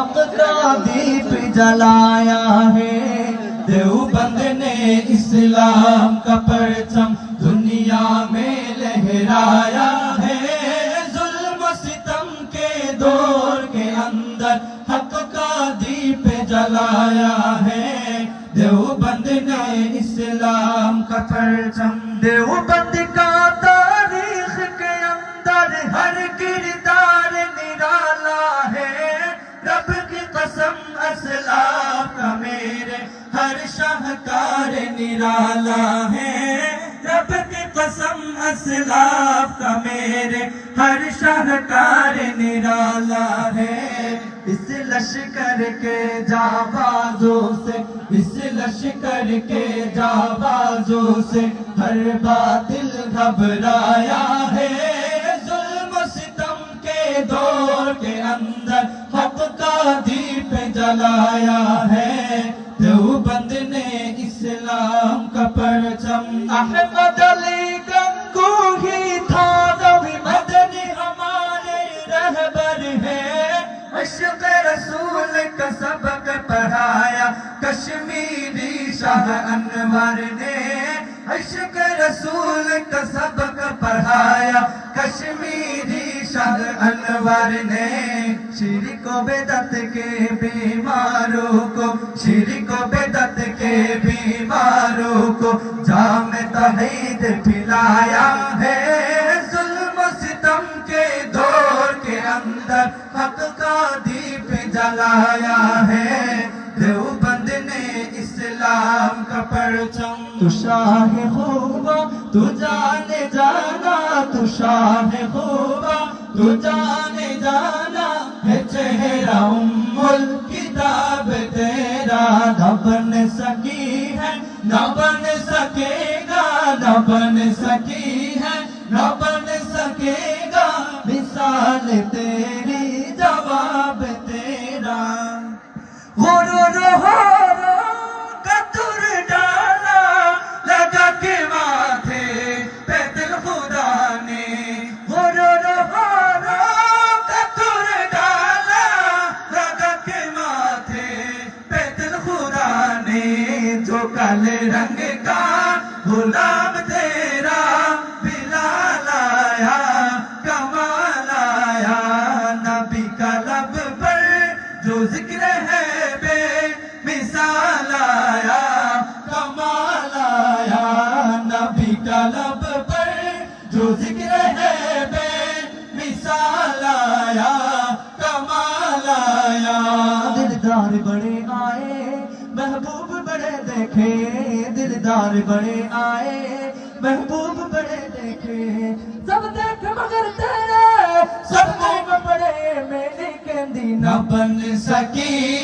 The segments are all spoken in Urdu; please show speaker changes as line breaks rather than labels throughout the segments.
حق کا دیپ جلایا ہے۔ دیوبند نے اسلام کا پرچم دنیا میں لہرایا ہے۔ ظلم و ستم کے دور کے اندر حق کا دیپ جلایا ہے۔ دیوبند نے اسلام کا پرچم دیوبند کا تاریخ کے اندر ہر کردار رب کی قسم اسلاف کا میرے، ہر شاہکار نرالا ہے۔ رب کی قسم اسلاف کا میرے، ہر شاہکار نرالا ہے۔ اس لشکر کے جابازوں سے، اس لشکر کے جابازوں سے، ہر باطل گھبرایا ہے۔ دیپ جلایا ہے۔ دیوبند نے اسلام کا پرچم احمد علی گنگو ہی تھا نبی مدنی ہمارے رہبر ہے۔ عشق رسول کا سبق پڑھایا کشمیری شاہ انور نے۔ عشق رسول کا سبق پڑھایا کشمیری شاہ انور نے۔ شرک و بدت کے بیماروں کو شرک و بدت کے بیماروں کو جام تحید پلایا ہے ظلم و ستم کے دور کے اندر حق کا دیپ جلایا ہے دیوبند نے اسلام کا پرچم تو شاہ خوبا تو جانے جانا تو جانے جانا ہے چہرہ ام الکتاب تیرا، نہ بن سکی ہے، نہ بن سکے گا، نہ بن سکی ہے، نہ بن سکے گا۔ مثال تیری، جواب تیرا۔ غرور ہو کالے رنگ کا غلام تیرا، بلال آیا، کمال آیا، نبی کا لب پر جو ذکر ہے بے مثال آیا، کمال آیا، نبی کا لب پر جو ذکر ہے بے مثال آیا، کمال آیا۔ دلدار بڑے آئے، محبوب دیکھے، دلدار بڑے آئے، محبوب بڑے دیکھے۔ سب دیکھ مگر تیرے، سب دیکھ بڑے میری کہندی نہ بن سکی۔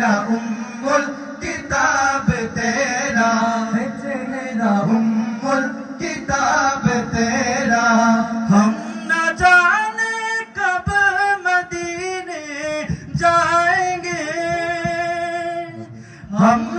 چہرہ ام کتاب تیرا ہے چہرہ۔ ام کتاب تیرا۔ ہم نہ جانے کب مدینے جائیں گے۔ ہم